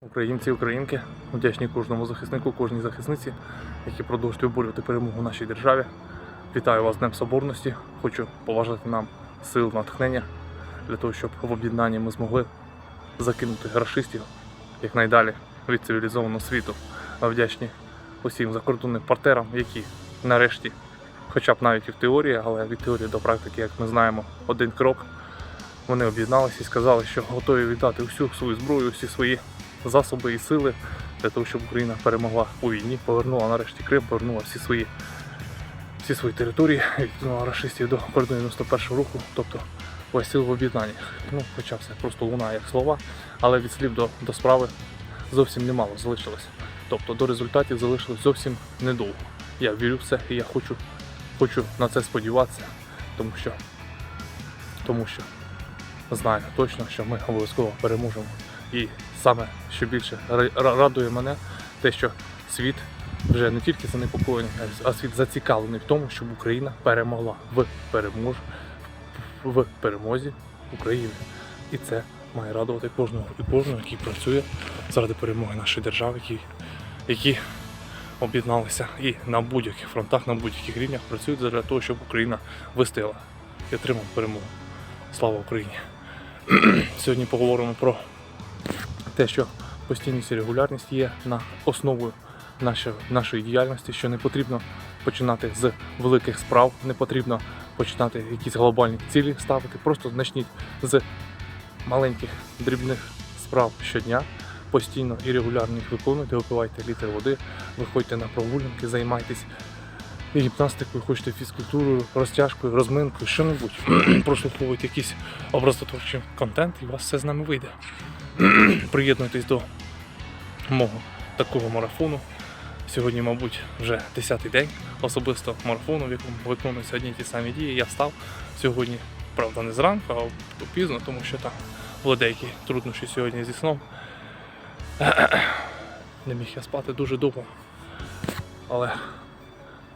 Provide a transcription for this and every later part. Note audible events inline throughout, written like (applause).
Українці, українки, вдячні кожному захиснику, кожній захисниці, які продовжують виборювати перемогу в нашій державі. Вітаю вас з Днем Соборності. Хочу поважати нам сил натхнення для того, щоб в об'єднанні ми змогли закинути рашистів якнайдалі від цивілізованого світу. Вдячні усім закордонним партнерам, які нарешті, хоча б навіть і в теорії, але від теорії до практики, як ми знаємо, один крок. Вони об'єдналися і сказали, що готові віддати всю свою зброю, всі свої засоби і сили для того, щоб Україна перемогла у війні, повернула нарешті Крим, повернула всі свої, всі свої території, відкинула рашистів до кордону 91 року, тобто весь сил в об'єднанні. Ну, хоча все просто лунає як слова, але від слів до, до справи зовсім немало залишилось. Тобто до результатів залишилось зовсім недовго. Я вірю в це і я хочу, хочу на це сподіватися, тому що, тому що знаю точно, що ми обов'язково переможемо. І саме що більше ра- ра- радує мене, те, що світ вже не тільки занепокоєний, а світ зацікавлений в тому, щоб Україна перемогла в перемож... в перемозі України. І це має радувати кожного і кожного, який працює заради перемоги нашої держави, які, які об'єдналися і на будь-яких фронтах, на будь-яких рівнях працюють для того, щоб Україна вистояла і отримала перемогу. Слава Україні! (clears throat) Сьогодні поговоримо про те, що постійність і регулярність є на основою нашої, нашої діяльності, що не потрібно починати з великих справ, не потрібно починати якісь глобальні цілі ставити. Просто почніть з маленьких дрібних справ щодня. Постійно і регулярно їх виконуйте, випивайте літр води, виходьте на прогулянки, займайтесь гімнастикою, хочете фізкультурою, розтяжкою, розминкою, що-небудь. (clears throat) Прослуховуйте якийсь образотворчий контент, і у вас все з нами вийде. (clears throat) Приєднуйтесь до мого такого марафону. Сьогодні, мабуть, вже 10-й день особисто марафону, в якому виконуються одні ті самі дії. Я встав сьогодні, правда, не зранку, а пізно, тому що там були деякі труднощі сьогодні зі сном. (clears throat) Не міг я спати дуже довго. Але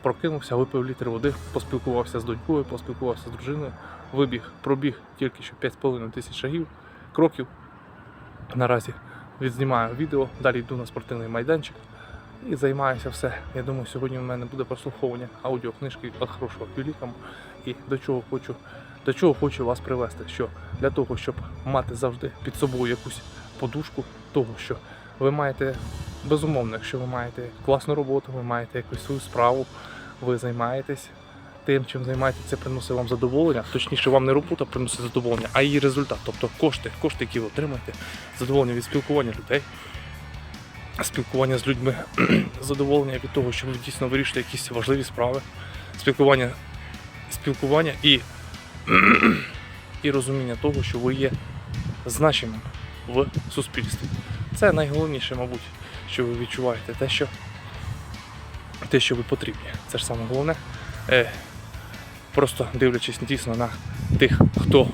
прокинувся, випив літр води, поспілкувався з донькою, поспілкувався з дружиною, вибіг, пробіг тільки що 5,5 тисяч шагів, кроків. Наразі відзнімаю відео, далі йду на спортивний майданчик і займаюся все. Я думаю, сьогодні в мене буде прослуховування аудіокнижки від хорошого великому. І до чого хочу, до чого хочу вас привести, що для того, щоб мати завжди під собою якусь подушку того, що ви маєте безумовно, якщо ви маєте класну роботу, ви маєте якусь свою справу, ви займаєтесь тим, чим займаєтесь, це приносить вам задоволення. Точніше, вам не робота приносить задоволення, а її результат. Тобто кошти, кошти, які ви отримаєте, задоволення від спілкування людей, спілкування з людьми, (clears throat) задоволення від того, що ви дійсно вирішуєте якісь важливі справи, спілкування, спілкування і, (clears throat) і розуміння того, що ви є значимим в суспільстві. Це найголовніше, мабуть, що ви відчуваєте, те, що, те, що ви потрібні. Це ж саме головне. Просто дивлячись дійсно на тих, хто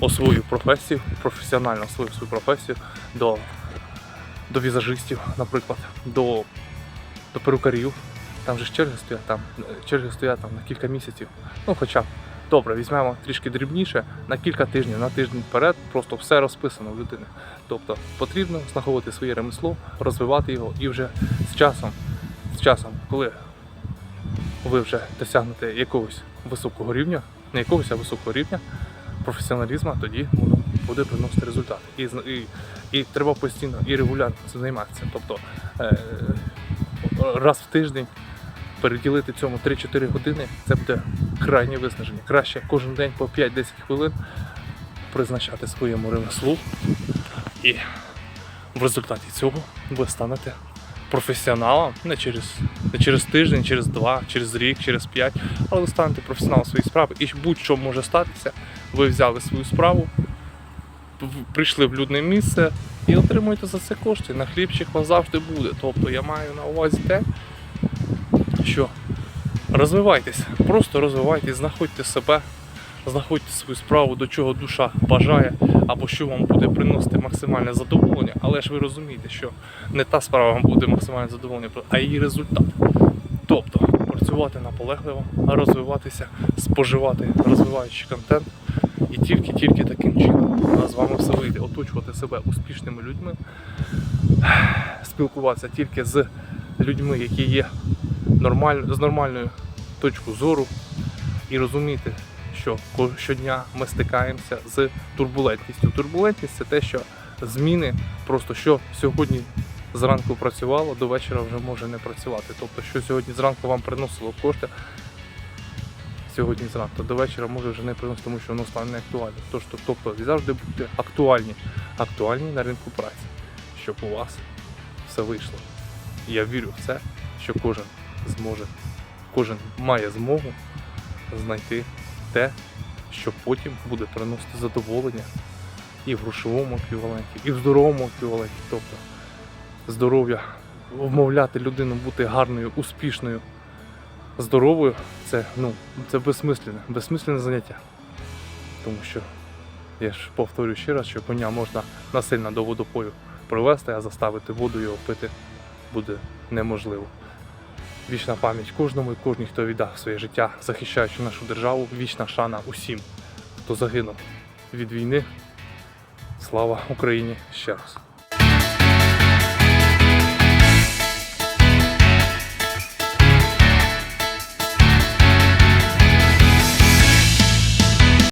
освоїв професію, професіонально освоїв свою професію до, до візажистів, наприклад, до, до перукарів. Там же ж черги стоять, там, черги стоять там на кілька місяців. Ну, хоча добре, візьмемо трішки дрібніше, на кілька тижнів, на тиждень вперед, просто все розписано в людини. Тобто потрібно знаходити своє ремесло, розвивати його і вже з часом, з часом, коли ви вже досягнете якогось високого рівня, не якогось, а високого рівня професіоналізму, тоді воно буде приносити результат. І, і, і треба постійно і регулярно цим займатися. Тобто е, раз в тиждень переділити цьому 3-4 години, це буде крайнє виснаження. Краще кожен день по 5-10 хвилин призначати своєму ремеслу. І в результаті цього ви станете професіоналом не через, не через тиждень, через два, через рік, через п'ять, але ви станете професіоналом своєї справи. І будь-що може статися, ви взяли свою справу, прийшли в людне місце і отримуєте за це кошти. На хлібчик вас завжди буде. Тобто я маю на увазі те, що розвивайтесь, просто розвивайтесь, знаходьте себе, знаходьте свою справу, до чого душа бажає, або що вам буде приносити максимальне задоволення, але ж ви розумієте, що не та справа вам буде максимальне задоволення, а її результат. Тобто працювати наполегливо, розвиватися, споживати розвиваючий контент І тільки-тільки таким чином у нас з вами все вийде. Оточувати себе успішними людьми, спілкуватися тільки з людьми, які є нормаль... з нормальною точкою зору, і розуміти, що щодня ми стикаємося з турбулентністю. Турбулентність це те, що зміни, просто що сьогодні зранку працювало, до вечора вже може не працювати. Тобто, що сьогодні зранку вам приносило кошти, сьогодні зранку до вечора може вже не приносити, тому що воно стане не актуальним. Тож, тобто завжди будьте актуальні, актуальні на ринку праці, щоб у вас все вийшло. Я вірю в це, що кожен зможе, кожен має змогу знайти те, що потім буде приносити задоволення і в грошовому еквіваленті, і в здоровому еквіваленті. Тобто здоров'я, вмовляти людину бути гарною, успішною, здоровою, це, ну, це безсмисленне, безсмисленне заняття. Тому що, я ж повторюю ще раз, що коня можна насильно до водопою привести, а заставити воду його пити буде неможливо. Вічна пам'ять кожному і кожній, хто віддав своє життя, захищаючи нашу державу. Вічна шана усім, хто загинув від війни. Слава Україні ще раз.